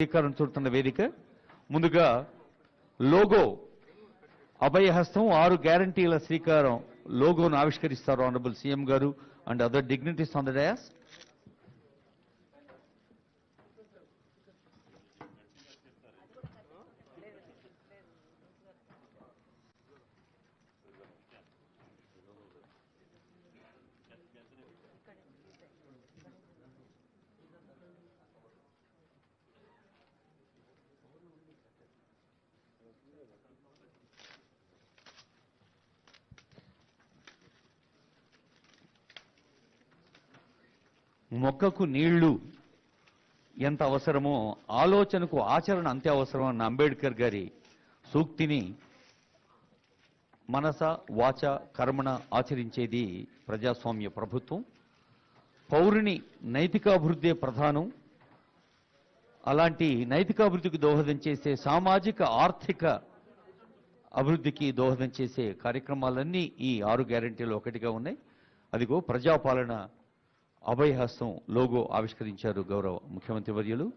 స్వీకారం చూడుతున్న వేదిక. ముందుగా లోగో. అభయహస్తం ఆరు గ్యారంటీల స్వీకారం లోగోను ఆవిష్కరిస్తారు honourable CM garu and other dignitaries on the dais మొక్కకు నీళ్ళు ఎంత అవసరమో ఆలోచనకు ఆచరణ అంతే అవసరం అన్న అంబేద్కర్ గారి సూక్తిని మనస వాచ కర్మణ ఆచరించేది ప్రజాస్వామ్య ప్రభుత్వం. పౌరుని నైతికాభివృద్ధే ప్రధానం. అలాంటి నైతికాభివృద్ధికి దోహదం చేసే సామాజిక ఆర్థిక అభివృద్ధికి దోహదం చేసే కార్యక్రమాలన్నీ ఈ ఆరు గ్యారంటీలు ఒకటిగా ఉన్నాయి. అదిగో ప్రజాపాలన అభయహస్తం లోగో ఆవిష్కరించారు గౌరవ ముఖ్యమంత్రి వర్యులు.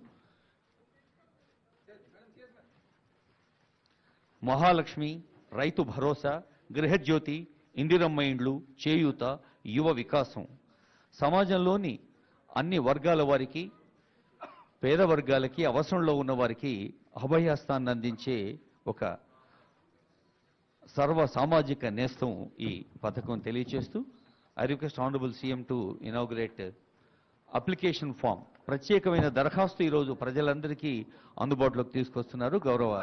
మహాలక్ష్మి రైతు భరోసా గృహజ్యోతి ఇందిరమ్మ ఇండ్లు చేయూత యువ వికాసం. సమాజంలోని అన్ని వర్గాల వారికి పేద వర్గాలకి అవసరంలో ఉన్న వారికి అభయహస్తాన్ని అందించే ఒక సర్వ సామాజిక నేస్తం ఈ పథకం తెలియచేస్తూ I request honourable CM to inaugurate application form. ప్రత్యేకమైన దరఖాస్తు ఈరోజు ప్రజలందరికీ అందుబాటులోకి తీసుకొస్తున్నారు. గౌరవ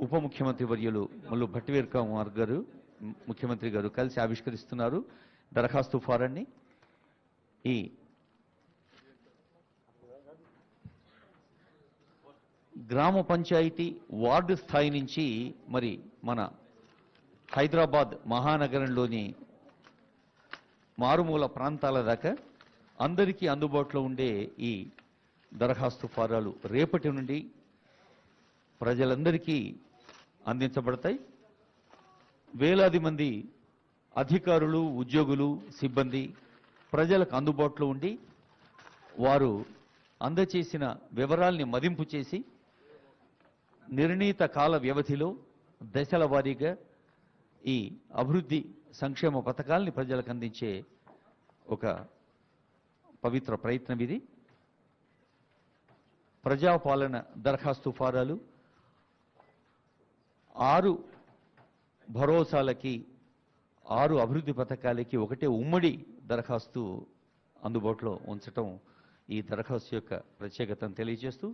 ఉప ముఖ్యమంత్రి వర్యులు మల్లు భట్టివీర్ కుమార్ గారు ముఖ్యమంత్రి గారు కలిసి ఆవిష్కరిస్తున్నారు దరఖాస్తు ఫారాన్ని. ఈ గ్రామ పంచాయతీ వార్డు స్థాయి నుంచి మరి మన హైదరాబాద్ మహానగరంలోని మారుమూల ప్రాంతాల దాకా అందరికీ అందుబాటులో ఉండే ఈ దరఖాస్తు ఫారాలు రేపటి నుండి ప్రజలందరికీ అందించబడతాయి. వేలాది మంది అధికారులు ఉద్యోగులు సిబ్బంది ప్రజలకు అందుబాటులో ఉండి వారు అందచేసిన వివరాల్ని మదింపు చేసి నిర్ణీత కాల వ్యవధిలో దశల వారీగా ఈ అభివృద్ధి సంక్షేమ పథకాల్ని ప్రజలకు అందించే ఒక పవిత్ర ప్రయత్నం ఇది. ప్రజాపాలన దరఖాస్తు ఫారాలు ఆరు భరోసాలకి ఆరు అభివృద్ధి పథకాలకి ఒకటే ఉమ్మడి దరఖాస్తు అందుబాటులో ఉంచటం ఈ దరఖాస్తు యొక్క ప్రత్యేకతను తెలియజేస్తూ